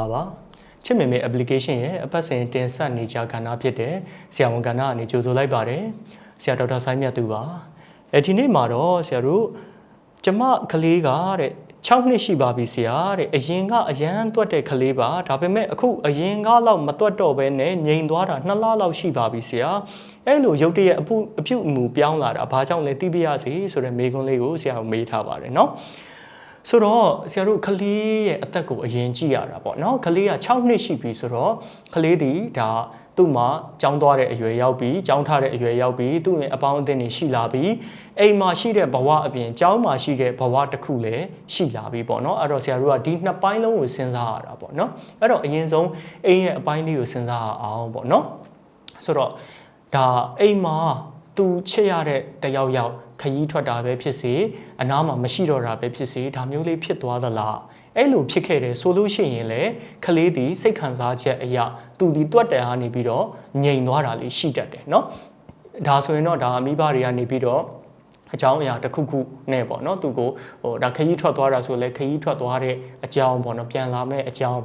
္ဂလာပါချစ်မေမေ application ရဲ့အပတ်စဉ်တင်ဆက်နေကြကဏ္ဍဖြစ်တဲ့ဆရာဝန်ကဏ္ဍကနေကြိုဆိုလိုက်ပါတယ်ဆရာဒေါက်တာဆိုင်းမြတ်သူပါအဲဒီနေ့မှာတော့ဆရာတို့ကျမကလေးကတဲ့6နှစ်ရှိပါပြီဆရာတဲ့အရင်ကအရန်တွက်တဲ့ကလေးပါဒါပေမဲ့အခုအရင်ကလောက်မတွက်တော့ဘဲနဲ့ငြိမ်သွားတာ2လလောက်ရှိပါပြီဆရာအဲ့လိုရုတ်တရက်အပုအပြုတ်အမူပြောင်းလာတာဘာကြောင့်လဲသိပြရစီဆိုတဲ့မေးခွန်းလေးကိုဆရာကမေးထားပါတယ်เนาะ ဆိုတော့ဆရာတို့ကလေးရဲ့အသက်ကိုအရင်ကြည့်ရတာပေါ့နော်ကလေးက6နှစ်ရှိပြီဆိုတော့ကလေးဒီဒါသူ့မှာကြောင်းသွားတဲ့အရွယ်ရောက်ပြီကြောင်းထားတဲ့အရွယ်ရောက်ပြီသူ့ရဲ့အပေါင်းအသင်းတွေရှိလာပြီအိမ်မှာရှိတဲ့ဘဝအပြင်ကျောင်းမှာရှိတဲ့ဘဝတစ်ခုလည်းရှိလာပြီပေါ့နော်အဲ့တော့ဆရာတို့ကဒီနှစ်ပိုင်းလုံးကိုစဉ်းစားရတာပေါ့နော်အဲ့တော့အရင်ဆုံးအိမ်ရဲ့အပိုင်းလေးကိုစဉ်းစားရအောင်ပေါ့နော်ဆိုတော့ဒါအိမ်မှာ သူချစ်ရတဲ့တယောက်ယောက်ခရီးထွက်တာပဲဖြစ်စေအနားမှာမရှိတော့တာပဲဖြစ်စေဒါမျိုးလေးဖြစ်သွားသလားအဲ့လိုဖြစ်ခဲ့တယ်ဆိုလို့ရှိရင်လေကလေးဒီစိတ်ခံစားချက်အရာသူဒီတွတ်တယ်ဟာနေပြီးတော့ငြိမ်သွားတာလေးရှိတတ်တယ်เนาะဒါဆိုရင်တော့ဒါအမိဘတွေကနေပြီးတော့အကြောင်းအရာတစ်ခုခုနဲ့ပေါ့เนาะသူကိုဟိုဒါခရီးထွက်သွားတာဆိုလဲခရီးထွက်သွားတဲ့အကြောင်းပေါ့เนาะပြန်လာမဲ့အကြောင်း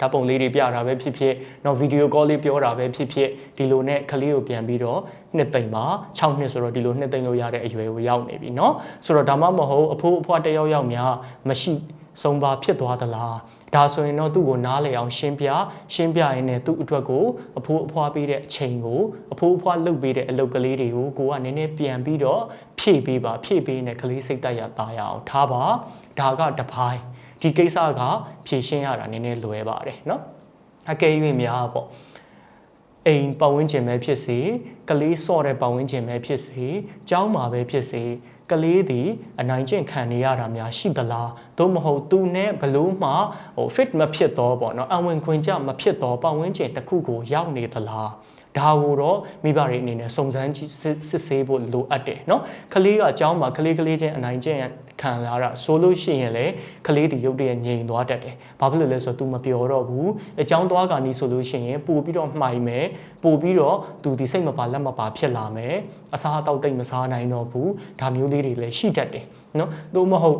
ဓာတ်ပုံလေးတွေပြတာပဲဖြစ်ဖြစ်တော့ဗီဒီယိုကောလေးပြောတာပဲဖြစ်ဖြစ်ဒီလိုနဲ့ကလေးကိုပြန်ပြီးတော့နှစ်သိမ့်ပါ6နှစ်ဆိုတော့ဒီလိုနှစ်သိမ့်လို့ရတဲ့အရွယ်ကိုရောက်နေပြီเนาะဆိုတော့ဒါမှမဟုတ်အဖိုးအဖွားတစ်ယောက်ယောက်များမရှိဆုံးပါဖြစ်သွားသလားဒါဆိုရင်တော့သူ့ကိုနားလေအောင်ရှင်းပြရှင်းပြရင်းနဲ့သူ့အတွက်ကိုအဖိုးအဖွားပေးတဲ့အချိန်ကိုအဖိုးအဖွားလုပ်ပေးတဲ့အလုပ်ကလေးတွေကိုကိုကနည်းနည်းပြန်ပြီးတော့ဖြည့်ပေးပါဖြည့်ပေးနဲ့ကလေးစိတ်သက်ရသားရအောင်ထားပါဒါကတပိုင်း ဒီကိစ္စကဖြေရှင်းရတာနည်းနည်းလွယ်ပါတယ်နော်အကယ်၍များပေါ့အိမ်ပတ်ဝန်းကျင်ပဲဖြစ်စေကလေးစော့တဲ့ပတ်ဝန်းကျင်ပဲဖြစ်စေကျောင်းမှာပဲဖြစ်စေကလေးသည်အနိုင်ကျင့်ခံနေရတာများရှိသလားသို့မဟုတ်သူနဲ့ဘလို့မှဟို fit မဖြစ်တော့ပေါ့နော်အဝင်ခွင့်ကြမဖြစ်တော့ပတ်ဝန်းကျင်တစ်ခုကိုရောက်နေသလား ဒါကိုတော့မိဘတွေအနေနဲ့စုံစမ်းကြည့်စစ်ဆေးဖို့လိုအပ်တယ်เนาะကလေးကအเจ้าမှာကလေးကလေးချင်းအနိုင်ကျင့်ခံလာတာဆိုလို့ရှိရင်လေကလေးဒီရုပ်တရက်ငြိမ်သွားတတ်တယ်ဘာဖြစ်လို့လဲဆိုတော့ तू မပြောတော့ဘူးအเจ้าသွားကနီးဆိုလို့ရှိရင်ပို့ပြီးတော့မှိုင်မယ်ပို့ပြီးတော့ तू ဒီစိတ်မပါလက်မပါဖြစ်လာမယ်အစားအသောက်တိတ်မစားနိုင်တော့ဘူးဒါမျိုးလေးတွေလည်းရှိတတ်တယ်เนาะသို့မဟုတ်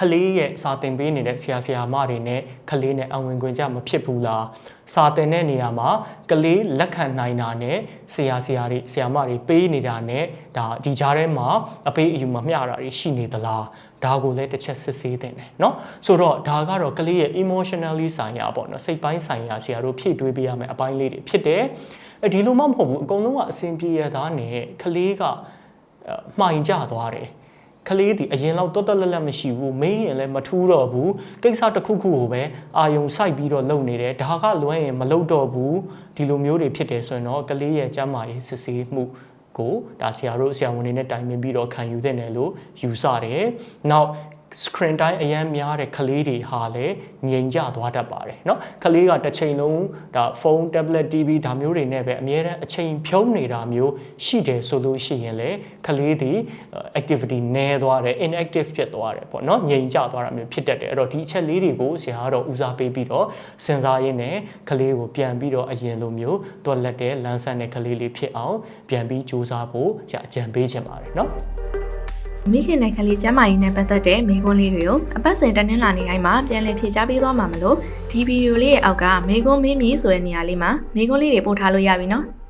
ကလေးရဲ့စာသင်ပေးနေတဲ့ဆရာဆရာမတွေနဲ့ကလေးနဲ့အဝင်ခွင့်ကြမဖြစ်ဘူးလားစာသင်တဲ့နေရာမှာကလေးလက်ခံနိုင်တာနဲ့ဆရာဆရာတွေဆရာမတွေပေးနေတာနဲ့ဒါဒီကြားထဲမှာအပေးအယူမမျှတာတွေရှိနေသလားဒါကိုလည်းတစ်ချက်စစ်ဆေးတင်တယ်เนาะဆိုတော့ဒါကတော့ကလေးရဲ့ emotionally ဆိုင်ရာပေါ့နော်စိတ်ပိုင်းဆိုင်ရာဆရာတို့ဖြည့်တွေးပေးရမယ်အပိုင်းလေးတွေဖြစ်တယ်အဲဒီလိုမှမဟုတ်ဘူးအကုန်လုံးကအဆင်ပြေရတာနဲ့ကလေးကမှိုင်ကြသွားတယ် ကလေးဒီအရင်လောက်တော်တော်လက်လက်မရှိဘူးမင်းရင်လည်းမထူးတော့ဘူးကိစ္စတစ်ခုခုကိုပဲအာယုံစိုက်ပြီးတော့လုပ်နေတယ်ဒါကလွမ်းရင်မလုပ်တော့ဘူးဒီလိုမျိုးတွေဖြစ်တယ်ဆိုရင်တော့ကလေးရဲ့ကျန်းမာရေးစစ်ဆေးမှုကိုဒါဆရာတို့ဆရာဝန်တွေနဲ့တိုင်ပင်ပြီးတော့ခံယူသင့်တယ်လို့ယူဆတယ်။နောက် screen time အရန်များတဲ့ကလေးတွေဟာလည်းငြိမ်ကြသွားတတ်ပါတယ်เนาะကလေးကတစ်ချိန်လုံးဒါဖုန်း tablet TV ဒါမျိုးတွေနဲ့ပဲအများအားအချိန်ဖြုံးနေတာမျိုးရှိတယ်ဆိုလို့ရှိရင်လည်းကလေးတွေ activity နည်းသွားတယ် inactive ဖြစ်သွားတယ်ပေါ့เนาะငြိမ်ကြသွားတာမျိုးဖြစ်တတ်တယ်အဲ့တော့ဒီအချက်လေးတွေကိုဆရာကတော့ဦးစားပေးပြီးတော့စဉ်းစားရင်းနဲ့ကလေးကိုပြန်ပြီးတော့အရင်လိုမျိုးတွက်လက်တဲ့လမ်းဆန်းတဲ့ကလေးလေးဖြစ်အောင်ပြန်ပြီးကြိုးစားဖို့ဆရာအကြံပေးချင်ပါတယ်เนาะ မိခင်နဲ့ကလေးကျမ်းမာရေးနဲ့ပတ်သက်တဲ့မိကွန်းလေးတွေကိုအပတ်စဉ်တင်းလာနေတိုင်းမှာပြန်လည်ဖြေကြားပေးသွားမှာမလို့ဒီဗီဒီယိုလေးရဲ့အောက်ကမိကွန်းမင်းမီဆိုတဲ့နေရာလေးမှာမိကွန်းလေးတွေပို့ထားလို့ရပြီနော်။